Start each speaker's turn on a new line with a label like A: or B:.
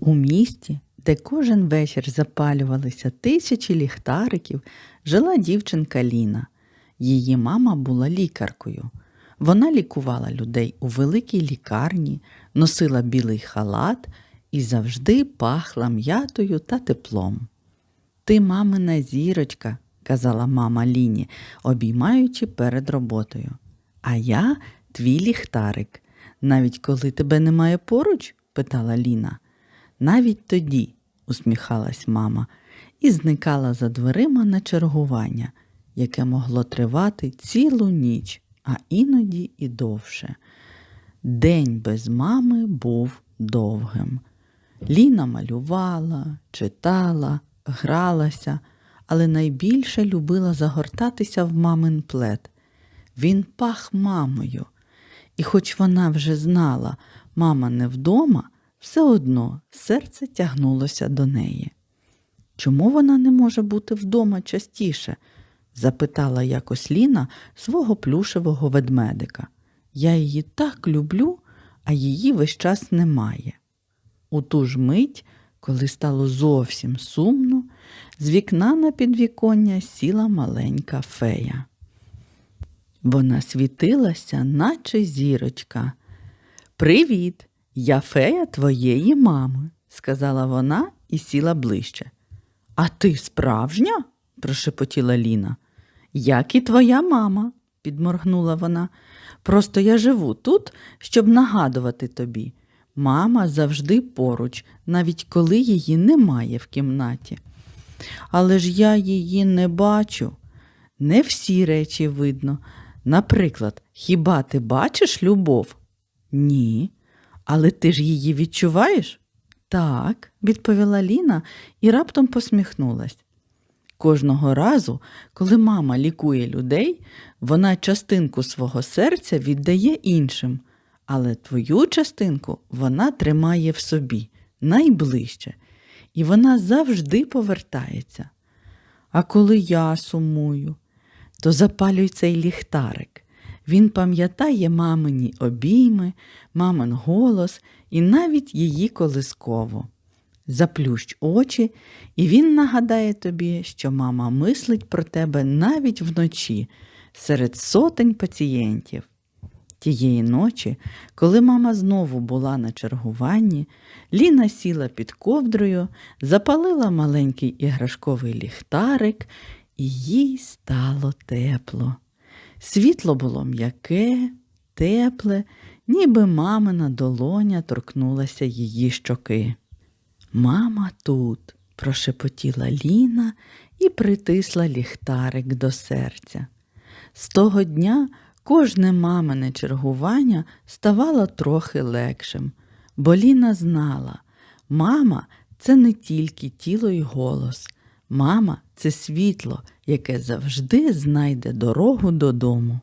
A: У місті, де кожен вечір запалювалися тисячі ліхтариків, жила дівчинка Ліна. Її мама була лікаркою. Вона лікувала людей у великій лікарні, носила білий халат і завжди пахла м'ятою та теплом. Ти мамина зірочка, казала мама Ліні, обіймаючи перед роботою. А я твій ліхтарик. Навіть коли тебе немає поруч? питала Ліна. Навіть тоді, усміхалась мама, і зникала за дверима на чергування, яке могло тривати цілу ніч, а іноді і довше. День без мами був довгим. Ліна малювала, читала, гралася, але найбільше любила загортатися в мамин плед. Він пах мамою. І хоч вона вже знала, мама не вдома, все одно серце тягнулося до неї. Чому вона не може бути вдома частіше? запитала якось Ліна свого плюшевого ведмедика. Я її так люблю, а її весь час немає. У ту ж мить, коли стало зовсім сумно, з вікна на підвіконня сіла маленька фея. Вона світилася, наче зірочка. Привіт, я фея твоєї мами, сказала вона і сіла ближче. А ти справжня? прошепотіла Ліна. Як і твоя мама, підморгнула вона. Просто я живу тут, щоб нагадувати тобі. Мама завжди поруч, навіть коли її немає в кімнаті. Але ж я її не бачу. Не всі речі видно. Наприклад, хіба ти бачиш любов? Ні. Але ти ж її відчуваєш? Так, відповіла Ліна і раптом посміхнулась. Кожного разу, коли мама лікує людей, вона частинку свого серця віддає іншим, але твою частинку вона тримає в собі найближче, і вона завжди повертається. А коли я сумую, то запалюй цей ліхтарик. Він пам'ятає мамині обійми, мамин голос і навіть її колисково. Заплющ очі, і він нагадає тобі, що мама мислить про тебе навіть вночі серед сотень пацієнтів. Тієї ночі, коли мама знову була на чергуванні, Ліна сіла під ковдрою, запалила маленький іграшковий ліхтарик, і їй стало тепло. Світло було м'яке, тепле, ніби мамина долоня торкнулася її щоки. Мама тут, прошепотіла Ліна і притисла ліхтарик до серця. З того дня кожне мамине чергування ставало трохи легшим, бо Ліна знала, мама це не тільки тіло й голос, мама це світло, яке завжди знайде дорогу додому.